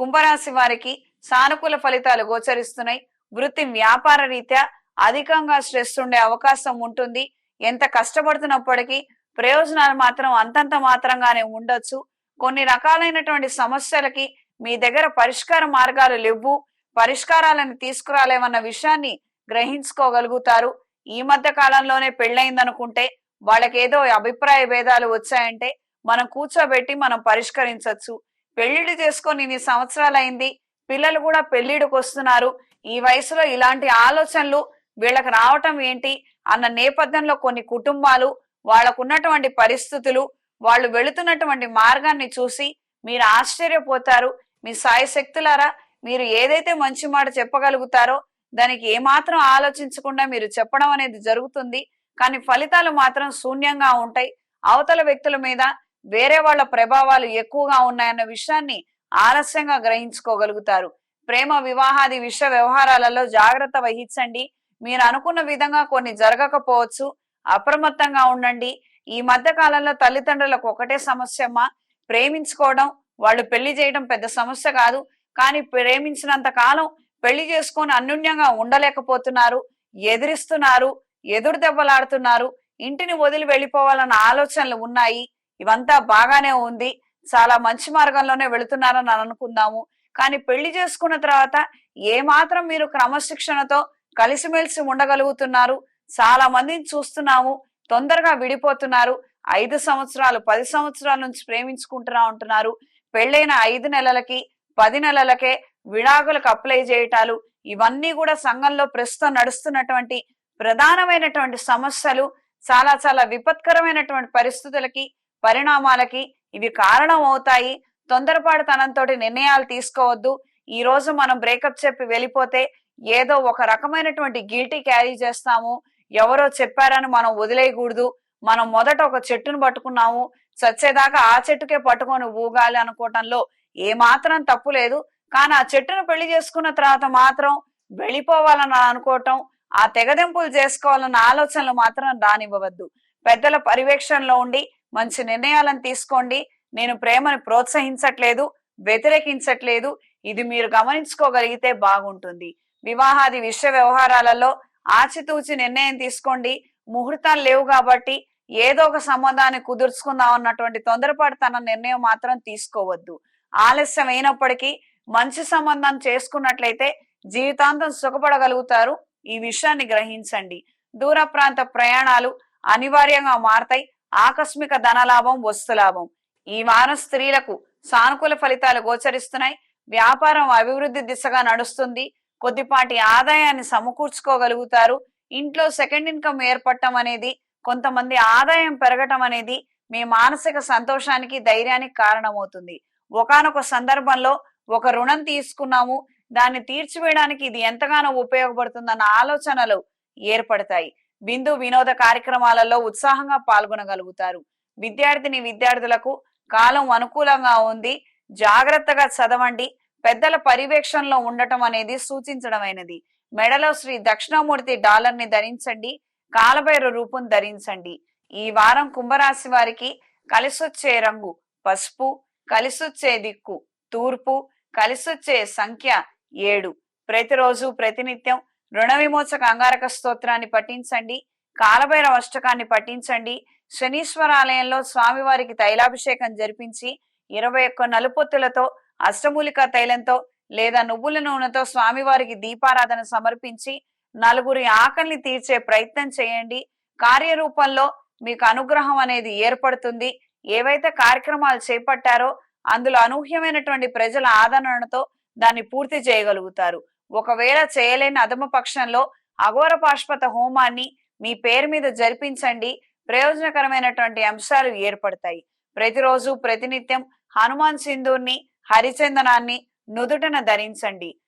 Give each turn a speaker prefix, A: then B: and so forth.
A: కుంభరాశి వారికి సానుకూల ఫలితాలు గోచరిస్తున్నాయి. వృత్తి వ్యాపార రీత్యా అధికంగా స్ట్రెస్ ఉండే అవకాశం ఉంటుంది. ఎంత కష్టపడుతున్నప్పటికీ ప్రయోజనాలు మాత్రం అంతంత మాత్రంగానే ఉండొచ్చు. కొన్ని రకాలైనటువంటి సమస్యలకి మీ దగ్గర పరిష్కార మార్గాలు లేవు. పరిష్కారాలను తీసుకురాలేమన్న విషయాన్ని గ్రహించుకోగలుగుతారు. ఈ మధ్య కాలంలోనే పెళ్ళయిందనుకుంటే వాళ్ళకేదో అభిప్రాయ భేదాలు వచ్చాయంటే మనం కూర్చోబెట్టి మనం పరిష్కరించవచ్చు పెళ్ళిళ్ళు చేసుకొని ఇన్ని సంవత్సరాలైంది పిల్లలు కూడా పెళ్ళిడికి వస్తున్నారు. ఈ వయసులో ఇలాంటి ఆలోచనలు వీళ్ళకి రావటం ఏంటి అన్న నేపథ్యంలో కొన్ని కుటుంబాలు వాళ్ళకున్నటువంటి పరిస్థితులు వాళ్ళు వెళుతున్నటువంటి మార్గాన్ని చూసి మీరు ఆశ్చర్యపోతారు. మీ సాయి శక్తులారా మీరు ఏదైతే మంచి మాట చెప్పగలుగుతారో దానికి ఏమాత్రం ఆలోచించకుండా మీరు చెప్పడం అనేది జరుగుతుంది. కానీ ఫలితాలు మాత్రం శూన్యంగా ఉంటాయి. అవతల వ్యక్తుల మీద వేరే వాళ్ళ ప్రభావాలు ఎక్కువగా ఉన్నాయన్న విషయాన్ని ఆలస్యంగా గ్రహించుకోగలుగుతారు. ప్రేమ వివాహాది విషయ వ్యవహారాలలో జాగ్రత్త వహించండి. మీరు అనుకున్న విధంగా కొన్ని జరగకపోవచ్చు. అప్రమత్తంగా ఉండండి. ఈ మధ్య కాలంలో తల్లిదండ్రులకు ఒకటే సమస్యమ్మా ప్రేమించుకోవడం. వాళ్ళు పెళ్ళి చేయడం పెద్ద సమస్య కాదు. కానీ ప్రేమించినంత కాలం పెళ్ళి చేసుకొని అన్యోన్యంగా ఉండలేకపోతున్నారు. ఎదిరిస్తున్నారు. ఎదురు దెబ్బలాడుతున్నారు. ఇంటిని వదిలి వెళ్ళిపోవాలన్న ఆలోచనలు ఉన్నాయి. ఇవంతా బాగానే ఉంది. చాలా మంచి మార్గంలోనే వెళుతున్నారని అనుకుందాము. కానీ పెళ్ళి చేసుకున్న తర్వాత ఏ మాత్రం మీరు క్రమశిక్షణతో కలిసిమెలిసి ఉండగలుగుతున్నారు. చాలా మందిని చూస్తున్నాము. తొందరగా విడిపోతున్నారు. ఐదు సంవత్సరాలు పది సంవత్సరాల నుంచి ప్రేమించుకుంటున్నా ఉంటున్నారు. పెళ్ళైన ఐదు నెలలకి పది నెలలకే విడాకులకు అప్లై చేయటాలు ఇవన్నీ కూడా సంఘంలో ప్రస్తుతం నడుస్తున్నటువంటి ప్రధానమైనటువంటి సమస్యలు చాలా చాలా విపత్కరమైనటువంటి పరిస్థితులకి పరిణామాలకి ఇవి కారణం అవుతాయి తొందరపాటుతనంతో నిర్ణయాలు తీసుకోవద్దు. ఈ రోజు మనం బ్రేకప్ చెప్పి వెళ్ళిపోతే ఏదో ఒక రకమైనటువంటి గిల్టీ క్యారీ చేస్తాము. ఎవరో చెప్పారని మనం వదిలేయకూడదు. మనం మొదట ఒక చెట్టును పట్టుకున్నాము. చచ్చేదాకా ఆ చెట్టుకే పట్టుకొని ఊగాలి అనుకోవటంలో ఏమాత్రం తప్పు లేదు. కానీ ఆ చెట్టును పెళ్ళి చేసుకున్న తర్వాత మాత్రం వెళ్ళిపోవాలని అనుకోవటం ఆ తెగదెంపులు చేసుకోవాలన్న ఆలోచనలు మాత్రం రానివ్వవద్దు. పెద్దల పర్యవేక్షణలో ఉండి మంచి నిర్ణయాలను తీసుకోండి. నేను ప్రేమను ప్రోత్సహించట్లేదు వ్యతిరేకించట్లేదు. ఇది మీరు గమనించుకోగలిగితే బాగుంటుంది. వివాహాది విషయ వ్యవహారాలలో ఆచితూచి నిర్ణయం తీసుకోండి. ముహూర్తాలు లేవు కాబట్టి ఏదో ఒక సంబంధాన్ని కుదుర్చుకుందాం అన్నటువంటి తొందరపాటు తన నిర్ణయం మాత్రం తీసుకోవద్దు. ఆలస్యం అయినప్పటికీ మంచి సంబంధం చేసుకున్నట్లయితే జీవితాంతం సుఖపడగలుగుతారు. ఈ విషయాన్ని గ్రహించండి. దూర ప్రాంత ప్రయాణాలు అనివార్యంగా మారతాయి. ఆకస్మిక ధనలాభం వస్తులాభం ఈ వారం స్త్రీలకు సానుకూల ఫలితాలు గోచరిస్తున్నాయి. వ్యాపారం అభివృద్ధి దిశగా నడుస్తుంది. కొద్దిపాటి ఆదాయాన్ని సమకూర్చుకోగలుగుతారు. ఇంట్లో సెకండ్ ఇన్కమ్ ఏర్పడటం అనేది కొంతమంది ఆదాయం పెరగటం అనేది మీ మానసిక సంతోషానికి ధైర్యానికి కారణమవుతుంది. ఒకానొక సందర్భంలో ఒక రుణం తీసుకున్నాము. దాన్ని తీర్చివేయడానికి ఇది ఎంతగానో ఉపయోగపడుతుందన్న ఆలోచనలు ఏర్పడతాయి. బిందు వినోద కార్యక్రమాలలో ఉత్సాహంగా పాల్గొనగలుగుతారు. విద్యార్థిని విద్యార్థులకు కాలం అనుకూలంగా ఉంది. జాగ్రత్తగా చదవండి. పెద్దల పర్యవేక్షణలో ఉండటం అనేది సూచించడమైనది. మెడలో శ్రీ దక్షిణామూర్తి డాలర్ని ధరించండి. కాలభైర రూపం ధరించండి. ఈ వారం కుంభరాశి వారికి కలిసొచ్చే రంగు పసుపు కలిసొచ్చే దిక్కు తూర్పు కలిసొచ్చే సంఖ్య ఏడు. ప్రతిరోజు ప్రతినిత్యం రుణ విమోచక అంగారక స్తోత్రాన్ని పఠించండి కాలభైరవ అష్టకాన్ని పఠించండి శనీశ్వర ఆలయంలో స్వామివారికి తైలాభిషేకం జరిపించి ఇరవై ఒక్క నలుపొత్తులతో అష్టమూలిక తైలంతో లేదా నువ్వుల నూనెతో స్వామివారికి దీపారాధన సమర్పించి నలుగురి ఆకలిని తీర్చే ప్రయత్నం చేయండి. కార్యరూపంలో మీకు అనుగ్రహం అనేది ఏర్పడుతుంది. ఏవైతే కార్యక్రమాలు చేపట్టారో అందులో అనూహ్యమైనటువంటి ప్రజల ఆదరణతో దాన్ని పూర్తి చేయగలుగుతారు. ఒకవేళ చేయలేని అధమ పక్షంలో అఘోర పాష్పత హోమాన్ని మీ పేరు మీద జరిపించండి. ప్రయోజనకరమైనటువంటి అంశాలు ఏర్పడతాయి. ప్రతిరోజు ప్రతినిత్యం హనుమాన్ సింధూర్ని హరిచందనాన్ని నుదుటన ధరించండి.